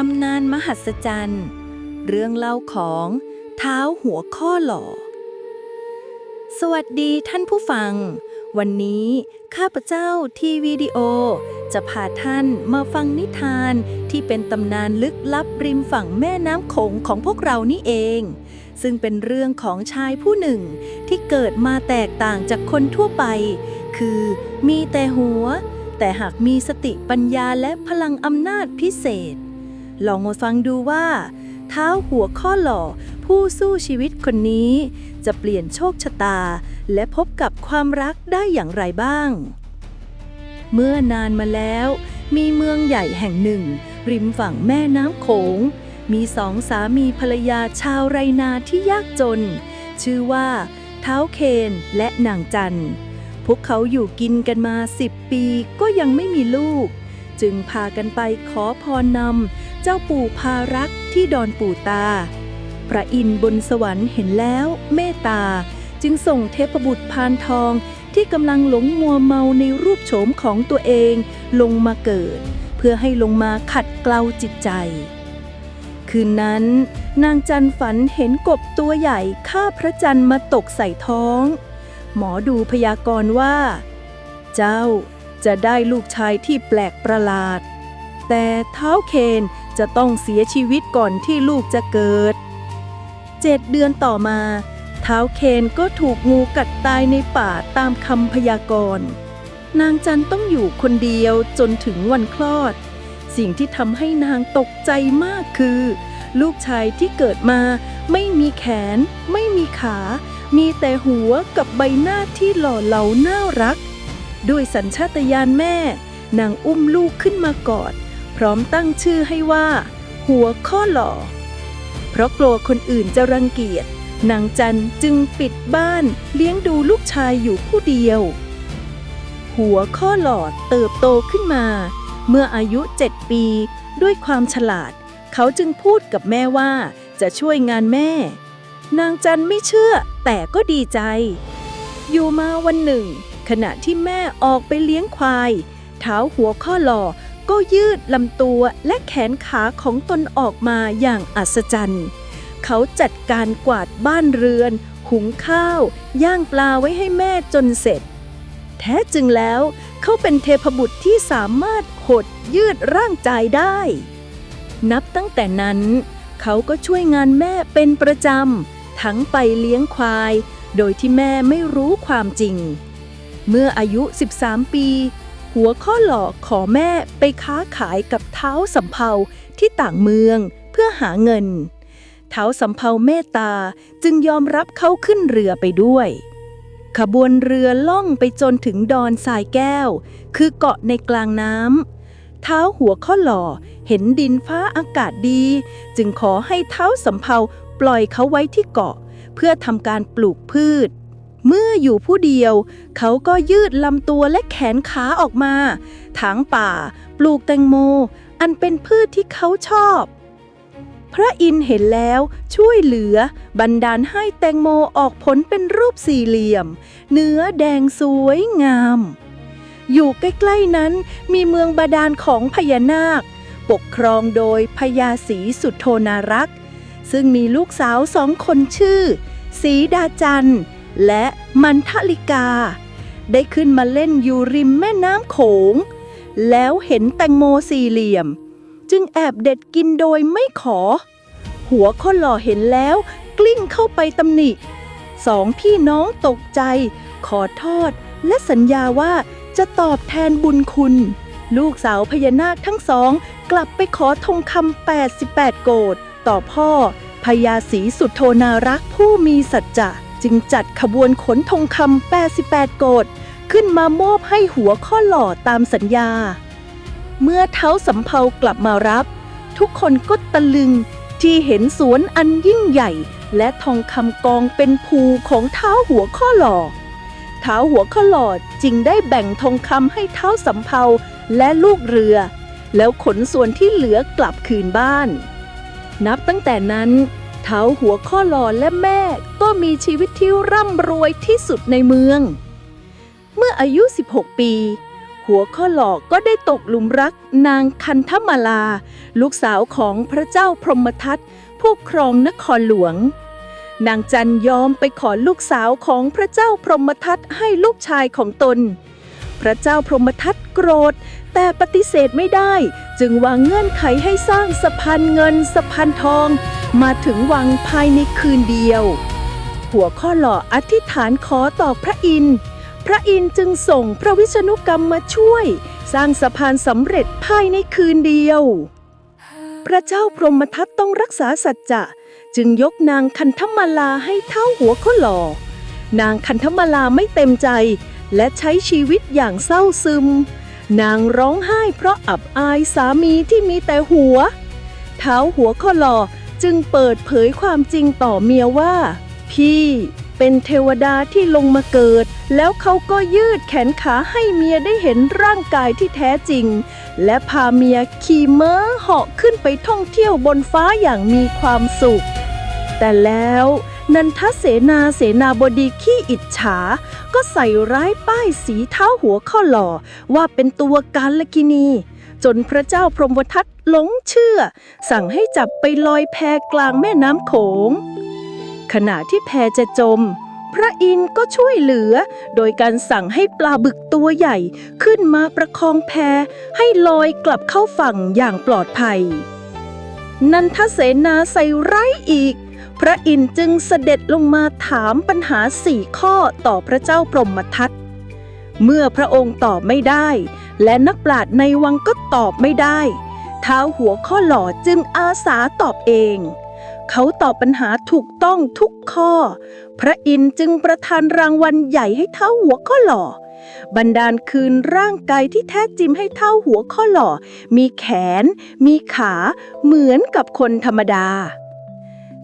ตำนานมหัศจรรย์ เรื่องเล่าของเท้าหัวข้อหล่อ สวัสดีท่านผู้ฟัง วันนี้ข้าพเจ้าทีวีดีโอ จะพาท่านมาฟังนิทานที่เป็นตำนานลึกลับริมฝั่งแม่น้ำโขงของพวกเรานี่เอง ซึ่งเป็นเรื่องของชายผู้หนึ่งที่เกิดมาแตกต่างจากคนทั่วไป คือมีแต่หัว แต่หากมีสติปัญญาและพลังอำนาจพิเศษ ลองมาฟังดูว่า เท้าหัวข้อหล่อผู้สู้ชีวิตคนนี้ จะเปลี่ยนโชคชะตา และพบกับความรักได้อย่างไรบ้าง เมื่อนานมาแล้ว มีเมืองใหญ่แห่งหนึ่ง ริมฝั่งแม่น้ำโขง มีสองสามีภรรยาชาวไรนาที่ยากจน ชื่อว่า เท้าเคนและนางจันพวกเขาอยู่กินกันมาสิบปีก็ยังไม่มีลูก จึงพากันไปขอพรนำ เจ้าปู่พารักที่ดอนปู่ตา พระอินทร์บนสวรรค์เห็นแล้วเมตตา จึงส่งเทพบุตรพานทองที่กำลังหลงมัวเมาในรูปโฉมของตัวเองลงมาเกิด เพื่อให้ลงมาขัดเกลาจิตใจ คืนนั้น นางจันฝันเห็นกบตัวใหญ่ฆ่าพระจันทร์มาตกใส่ท้อง หมอดูพยากรณ์ว่า เจ้าจะได้ลูกชายที่แปลกประหลาด แต่เท้าเคน จะต้องเสียชีวิตก่อนที่ลูกจะเกิดเจ็ดเดือนต่อมา เท้าเคนก็ถูกงูกัดตายในป่าตามคำพยากรณ์ นางจันต้องอยู่คนเดียวจนถึงวันคลอด สิ่งที่ทำให้นางตกใจมากคือ ลูกชายที่เกิดมาไม่มีแขน ไม่มีขา มีแต่หัวกับใบหน้าที่หล่อเหลาน่ารัก ด้วยสัญชาตญาณแม่ นางอุ้มลูกขึ้นมากอด พร้อมตั้งชื่อให้ว่า หัวข้อหล่อ เพราะกลัวคนอื่นจะรังเกียจนางจันจึงปิดบ้านเลี้ยงดูลูกชายอยู่ผู้เดียว หัวข้อหลอดเติบโตขึ้นมา เมื่ออายุเจ็ดปี ด้วยความฉลาด เขาจึงพูดกับแม่ว่าจะช่วยงานแม่ นางจันไม่เชื่อแต่ก็ดีใจ อยู่มาวันหนึ่ง ขณะที่แม่ออกไปเลี้ยงควาย เท้าหัวข้อหล่อ ก็ยืดลำตัวและแขนขาของตนออกมาอย่างอัศจรรย์ เขาจัดการกวาดบ้านเรือน หุงข้าว ย่างปลาไว้ให้แม่จนเสร็จ แท้จริงแล้ว เขาเป็นเทพบุตรที่สามารถหดยืดร่างกายได้ นับตั้งแต่นั้น เขาก็ช่วยงานแม่เป็นประจำ ทั้งไปเลี้ยงควาย โดยที่แม่ไม่รู้ความจริง เมื่ออายุ 13 ปี หัวข้อหลอกขอแม่ไปค้าขายกับเท้าสำเภาที่ต่างเมืองเพื่อหาเงิน เท้าสำเภาเมตตาจึงยอมรับเขาขึ้นเรือไปด้วย ขบวนเรือล่องไปจนถึงดอนทรายแก้ว คือเกาะในกลางน้ำเท้าหัวข้อหล่อเห็นดินฟ้าอากาศดี จึงขอให้เท้าสำเภาปล่อยเขาไว้ที่เกาะ เพื่อทำการปลูกพืช เมื่ออยู่ผู้เดียว เขาก็ยืดลำตัวและแขนขาออกมา ถางป่า ปลูกแตงโม อันเป็นพืชที่เขาชอบ พระอินทร์เห็นแล้วช่วยเหลือ บันดาลให้แตงโมออกผลเป็นรูปสี่เหลี่ยม เนื้อแดงสวยงาม อยู่ใกล้ๆนั้นมีเมืองบาดาลของพญานาค ปกครองโดยพญาศรีสุโธนารักษ์ ซึ่งมีลูกสาวสองคนชื่อ สีดาจันทร์ และมันทลิกา ได้ขึ้นมาเล่นอยู่ริมแม่น้ำโขง แล้วเห็นแตงโมสี่เหลี่ยม จึงแอบเด็ดกินโดยไม่ขอ หัวข้อหล่อเห็นแล้ว กลิ้งเข้าไปตำหนิ สองพี่น้องตกใจ ขอโทษและสัญญาว่าจะตอบแทนบุญคุณ ลูกสาวพญานาคทั้งสอง กลับไปขอทองคำ88 โกดต่อพ่อพญาศรีสุดโธนารักผู้มีสัจจะ จึงจัดขบวนขนทองคำ88 โกดขึ้นมามอบให้หัวข้อหล่อตามสัญญา เมื่อเท้าสำเภากลับมารับ ทุกคนก็ตะลึงที่เห็นสวนอันยิ่งใหญ่ และทองคำกองเป็นภูของเท้าหัวข้อหล่อเท้าหัวข้อหล่อจึงได้แบ่งทองคำให้เท้าสำเภาและลูกเรือ แล้วขนส่วนที่เหลือกลับคืนบ้าน นับตั้งแต่นั้นเท้าหัวข้อหล่อและแม่ มีชีวิตที่ร่ำรวยที่สุดในเมือง เมื่ออายุ 16 ปี หัวข้อหลอกก็ได้ตกหลุมรักนางคันธมาลา ลูกสาวของพระเจ้าพรหมทัตผู้ครองนครหลวง นางจันยอมไปขอลูกสาวของพระเจ้าพรหมทัตให้ลูกชายของตน พระเจ้าพรหมทัตโกรธ แต่ปฏิเสธไม่ได้ จึงวางเงื่อนไขให้สร้างสะพานเงินสะพานทอง มาถึงวังภายในคืนเดียว หัวข้อหล่ออธิษฐานขอต่อพระอินทร์พระอินทร์จึงส่งพระวิษณุกรรมมาช่วย สร้างสะพานสำเร็จภายในคืนเดียว พระเจ้าพรหมทัตต้องรักษาสัจจะจึงยกนางคันธมาลาให้เท่าหัวข้อหล่อ นางคันธมาลาไม่เต็มใจ และใช้ชีวิตอย่างเศร้าซึม นางร้องไห้เพราะอับอายสามีที่มีแต่หัว เท้าหัวข้อหล่อจึงเปิดเผยความจริงต่อเมียว่า พี่เป็นเทวดาที่ลงมาเกิด แล้วเขาก็ยืดแขนขาให้เมียได้เห็นร่างกายที่แท้จริง และพาเมียขี่ม้าเหาะขึ้นไปท่องเที่ยวบนฟ้าอย่างมีความสุข แต่แล้วนันทเสนาเสนาบดีขี้อิจฉา ก็ใส่ร้ายป้ายสีเท้าหัวข้อหล่อว่าเป็นตัวกาลกินี จนพระเจ้าพรหมทัตหลงเชื่อ สั่งให้จับไปลอยแพกลางแม่น้ำโขง ขณะที่แพจะจม พระอินทร์ก็ช่วยเหลือ โดยการสั่งให้ปลาบึกตัวใหญ่ ขึ้นมาประคองแพให้ลอยกลับเข้าฝั่งอย่างปลอดภัย นันทเสนาใส่ไร้อีก พระอินทร์จึงเสด็จลงมาถามปัญหาสี่ข้อต่อพระเจ้าพรหมทัตเมื่อพระองค์ตอบไม่ได้ และนักปราชญ์ในวังก็ตอบไม่ได้ท้าหัวข้อหล่อจึงอาสาตอบเอง เขาตอบปัญหาถูกต้องทุกข้อ พระอินทร์จึงประทานรางวัลใหญ่ให้เท้าหัวข้อหล่อบันดาลคืนร่างกายที่แท้จริงให้เท่าหัวข้อหล่อ มีแขน มีขา เหมือนกับคนธรรมดา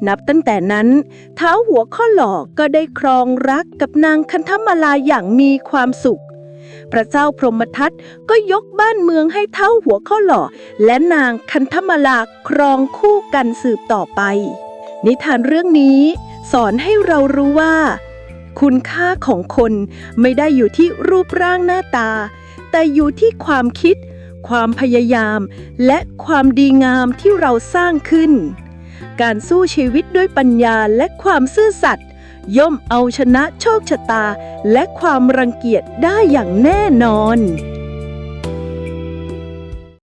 นับตั้งแต่นั้น เท้าหัวข้อหล่อก็ได้ครองรักกับนางคันธมาลาอย่างมีความสุข พระเจ้าพรหมทัตก็ยกบ้านเมืองให้เท้าหัวข้อหล่อ และนางคันธมาลาครองคู่กันสืบต่อไป นิทานเรื่องนี้สอนให้เรารู้ว่า คุณค่าของคนไม่ได้อยู่ที่รูปร่างหน้าตา แต่อยู่ที่ความคิด ความพยายาม และความดีงามที่เราสร้างขึ้น การสู้ชีวิตด้วยปัญญาและความซื่อสัตย์ ย่อมเอาชนะโชคชะตาและความรังเกียจได้อย่างแน่นอน